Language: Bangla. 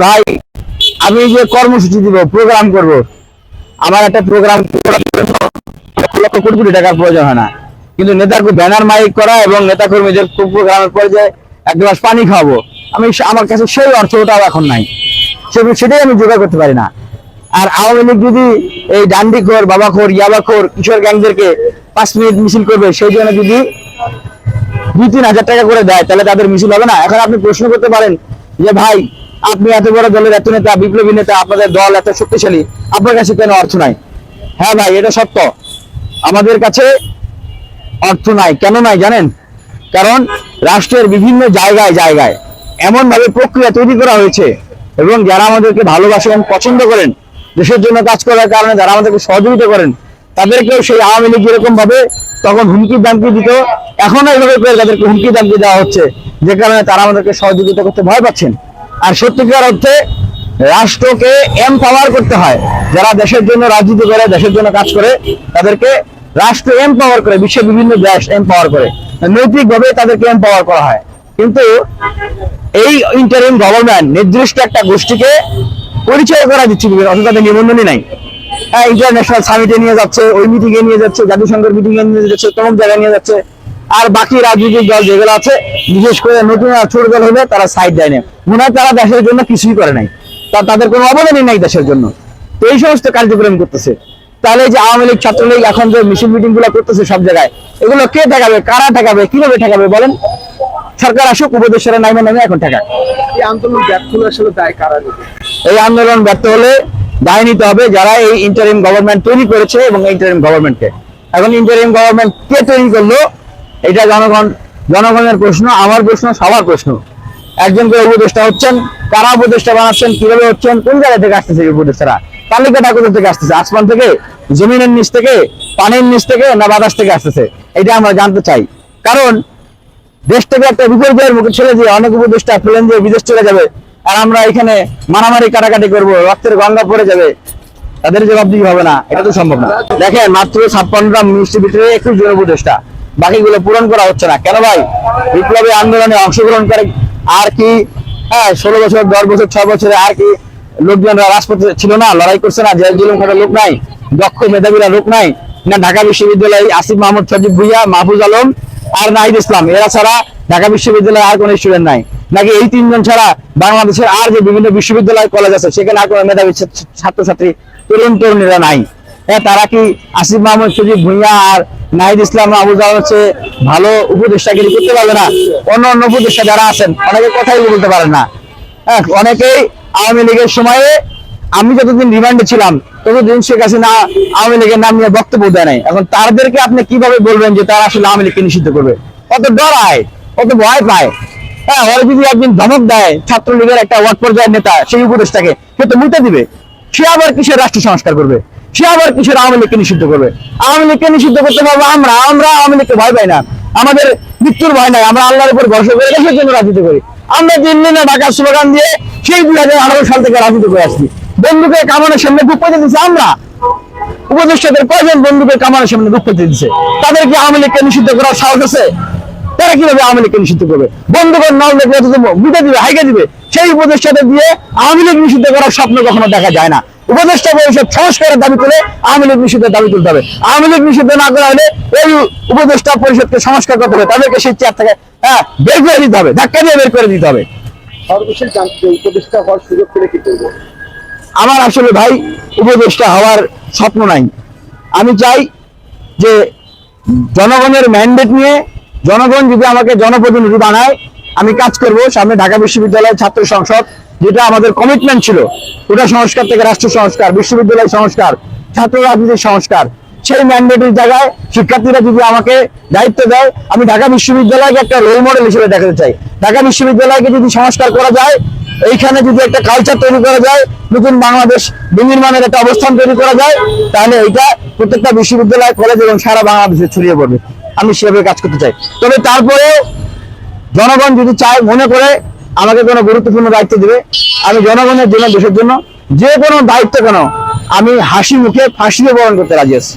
ভাই, আমি যে কর্মসূচি দিব প্রোগ্রাম করব, আমার একটা প্রোগ্রাম লক্ষ কোটি কোটি টাকার প্রয়োজন হয় না। কিন্তু নেতাকে ব্যানার মাইক করা এবং নেতা কর্মীদের প্রোগ্রামের পর্যায়ে এক গ্লাস পানি খাওয়াবো, আমি আমার কাছে সেই অর্থটাও এখন নাই। সেটাই আমি জোগাড় করতে পারি না। আর আওয়ামী লীগ যদি এই ডান্ডি খোর বাবা ডান্ডিখোর, বাবাখোর, ইয়াবাখোর, কিশোর গ্যাংদেরকে পাঁচ মিনিট মিছিল করবে, সেই জন্য যদি দুই তিন হাজার টাকা করে দেয়, তাহলে তাদের মিছিল হবে না। এখন আপনি প্রশ্ন করতে পারেন যে, ভাই আপনি এত বড় দলের এত নেতা, বিপ্লবী নেতা, আপনাদের দল এত শক্তিশালী, আপনার কাছে কেন অর্থ নাই? হ্যাঁ ভাই, এটা সত্য। আমাদের কাছে অর্থ নাই। কেন নাই জানেন? কারণ রাষ্ট্রের বিভিন্ন জায়গায় জায়গায় এমন ভাবে প্রক্রিয়া তৈরি করা হয়েছে এবং যারা আমাদেরকে ভালোবাসেন পছন্দ করেন, দেশের জন্য কাজ করার কারণে যারা আমাদেরকে সহযোগিতা করেন, তাদেরকেও সেই আওয়ামী লীগ যেরকম ভাবে তখন হুমকি দামকি দিত। এখনও এইভাবে করে তাদেরকে হুমকি দামকি দেওয়া হচ্ছে, যে কারণে তারা আমাদেরকে সহযোগিতা করতে ভয় পাচ্ছেন। আর সত্যিকার অর্থে রাষ্ট্রকে এমপাওয়ার করতে হয়। যারা দেশের জন্য রাজনীতি করে, দেশের জন্য কাজ করে, তাদেরকে রাষ্ট্র এমপাওয়ার করে, বিশ্বের বিভিন্ন দেশ এমপাওয়ার করে। নৈতিকভাবে তাদেরকে এমপাওয়ার করা হয়। কিন্তু এই ইন্টারিম গভর্নমেন্ট নির্দিষ্ট একটা গোষ্ঠীকে পরিচয় করা দিচ্ছে অথচ তাদের নিবন্ধনই নাই। হ্যাঁ ইন্টারন্যাশনাল সামিটে নিয়ে যাচ্ছে, ওই মিটিং এ নিয়ে যাচ্ছে, জাতিসংঘের মিটিং এ নিয়ে যাচ্ছে তমুক জায়গায় নিয়ে যাচ্ছে। আর বাকি রাজনৈতিক দল যেগুলো আছে বিশেষ করে নতুন আর ছোট দল হলে তারা সাইড দেয় না। মনে হয় তারা দেশের জন্য কিছুই করে নাই। তা তাদের কোনো অবদানই নাই দেশের জন্য। তো এই সমস্ত কার্যক্রম করতেছে। তাহলে যে আওয়ামী লীগ ছাত্রলীগ এখন যে মিছিল মিটিংগুলো করতেছে সব জায়গায় এগুলো কে ঠেকাবে কারা ঠেকাবে কীভাবে ঠেকাবে বলেন? সরকার আসুক উপদেশের নামে নামে এখন ঠেকাক। এই আন্দোলন ব্যর্থ হলে আসলে দায় কারা এই আন্দোলন ব্যর্থ হলে দায় নিতে হবে যারা এই ইন্টারিম গভর্নমেন্ট তৈরি করেছে এবং ইন্টারিম গভর্নমেন্টকে এখন ইন্টারিম গভর্নমেন্ট কে তৈরি করল এটা জনগণ, জনগণের প্রশ্ন, আমার প্রশ্ন, সবার প্রশ্ন। একজন করে উপদেষ্টা হচ্ছেন, কারা উপদেষ্টা বানাচ্ছেন, কীভাবে হচ্ছেন, কোন জায়গা থেকে আসতেছে উপদেষ্টারা? তালিকাটা কোথা থেকে আসতেছে? আসমান থেকে, জমিনের নিচ থেকে, পানির নিচ থেকে, না বাতাস থেকে আসতেছে? এটা আমরা জানতে চাই। কারণ, দেশ থেকে একটা বিপর্যয়ের মুখে ছেড়ে দিয়ে অনেক উপদেষ্টা প্লেন দিয়ে বিদেশ চলে যাবে, আর আমরা এখানে মারামারি কাটাকাটি করব, রক্তের গঙ্গা পড়ে যাবে। তাদের জবাব জবাবদিহি হবে না, এটা তো সম্ভব না। দেখেন, মাত্র ছাপ্পান্নটা মিনিস্ট্রির ভিতরে একুশ জন উপদেষ্টা। বাকিগুলো পূরণ করা হচ্ছে না। কেন ভাই? বিপ্লবী আন্দোলনে অংশগ্রহণ করে আর কি হ্যাঁ ষোলো বছর, দশ বছর, ছয় বছরে আর কি লোকজনরা রাজপথে ছিল না, লড়াই করছে না, জেল জুলুম খাটা লোক নাই, দক্ষ মেধাবীরা লোক নাই। না ঢাকা বিশ্ববিদ্যালয় আসিফ মাহমুদ, সজিব ভুইয়া, মাহফুজ আলম আর নাহিদ ইসলাম। এরা ছাড়া ঢাকা বিশ্ববিদ্যালয়ে আর কোনো স্টুডেন্ট নাই। নাকি এই তিনজন ছাড়া বাংলাদেশের আর যে বিভিন্ন বিশ্ববিদ্যালয় কলেজ আছে, সেখানে আর কোনো মেধাবী ছাত্রছাত্রী তরুণ তরুণীরা নাই? তারা কি আসিফ মাহমুদ সজিব ভুইয়া আর নাহিদ ইসলাম আবু জালাল হচ্ছে ভালো উপদেষ্টাগিরি করতে পারবে না? অন্য অন্য উপদেষ্টা যারা আছেন, অনেকে কথাই বলতে পারেন না। হ্যাঁ অনেকেই আওয়ামী লীগের সময়ে আমি যতদিন রিমান্ডে ছিলাম, ততদিন শেখ হাসিনা আওয়ামী লীগের নাম নিয়ে বক্তব্য দেয় নাই। এখন তাদেরকে আপনি কীভাবে বলবেন যে তারা আসলে আওয়ামী লীগকে নিষিদ্ধ করবে? কত ডরায় কত ভয় পায়। হ্যাঁ ওরা যদি একদিন ধমক দেয় ছাত্রলীগের একটা ওয়ার্ড পর্যায়ের নেতা, সেই উপদেশটাকে সে তো মুতে দিবে। সে আবার কিসের রাষ্ট্র সংস্কার করবে? সে আবার কিসের আওয়ামী লীগকে নিষিদ্ধ করবে? আওয়ামী লীগকে নিষিদ্ধ করতে পারব আমরা আমরা আওয়ামী লীগকে ভয় পাই না। আমাদের মৃত্যুর ভয় নাই, আমরা আল্লাহর উপর ভরসা করে দেশের জন্য রাজনীতি করি। আমরা দিল্লি না ঢাকার স্লোগান দিয়ে সেই দুই হাজার আঠারো সাল থেকে রাজনীতি করে আসছি। বন্ধুকে কামানের সামনে পেতে দিচ্ছি আমরা। উপদেষ্টাদের কয়জন বন্ধুকে কামানের সামনে পেতে দিচ্ছে তাদের কি আওয়ামী লীগকে নিষিদ্ধ করার সাহস আছে? তারা কীভাবে আওয়ামী লীগকে নিষিদ্ধ করবে? বন্ধুগণ নাম দেখলে বুঝে দিবে, হাইকে দিবে। সেই উপদেষ্টাদের দিয়ে আওয়ামী লীগ নিষিদ্ধ করার স্বপ্ন কখনো দেখা যায় না। উপদেষ্টা পরিষদ সংস্কারের দাবি তুলে আওয়ামী লীগ নিষিদ্ধের দাবি তুলতে হবে। আওয়ামী লীগ নিষিদ্ধ না করা হলে এই উপদেষ্টা পরিষদকে সংস্কার করতে হবে। তাদেরকে সেই চেয়ার থেকে হ্যাঁ বের করে দিতে হবে ধাক্কা দিয়ে বের করে দিতে হবে। সর্বশেষ জানতে উপদেষ্টা হওয়ার সুযোগ পেলে কি করব? আমার আসলে ভাই উপদেষ্টা হওয়ার স্বপ্ন নাই। আমি চাই যে জনগণের ম্যান্ডেট নিয়ে জনগণ যদি আমাকে জনপ্রতিনিধি বানায় আমি কাজ করব। সামনে ঢাকা বিশ্ববিদ্যালয়ের ছাত্র সংসদ যেটা আমাদের কমিটমেন্ট ছিল, ওটা সংস্কার থেকে রাষ্ট্র সংস্কার, বিশ্ববিদ্যালয় সংস্কার, ছাত্র রাজনীতির সংস্কার, সেই ম্যান্ডেটের জায়গায় শিক্ষার্থীরা যদি আমাকে দায়িত্ব দেয়, আমি ঢাকা বিশ্ববিদ্যালয়কে একটা রোল মডেল হিসেবে দেখাতে চাই। ঢাকা বিশ্ববিদ্যালয়কে যদি সংস্কার করা যায়, এইখানে যদি একটা কালচার তৈরি করা যায়, নতুন বাংলাদেশ বিনির্মাণের একটা অবস্থান তৈরি করা যায়, তাহলে এইটা প্রত্যেকটা বিশ্ববিদ্যালয় কলেজ এবং সারা বাংলাদেশে ছড়িয়ে পড়বে। আমি সেভাবে কাজ করতে চাই। তবে তারপরেও জনগণ যদি চায়, মনে করে আমাকে কোনো গুরুত্বপূর্ণ দায়িত্ব দিবে। আমি জনগণের জন্য, দেশের জন্য, যে কোনো দায়িত্ব কেন, আমি হাসি মুখে ফাঁসিও বরণ করতে রাজি আছি।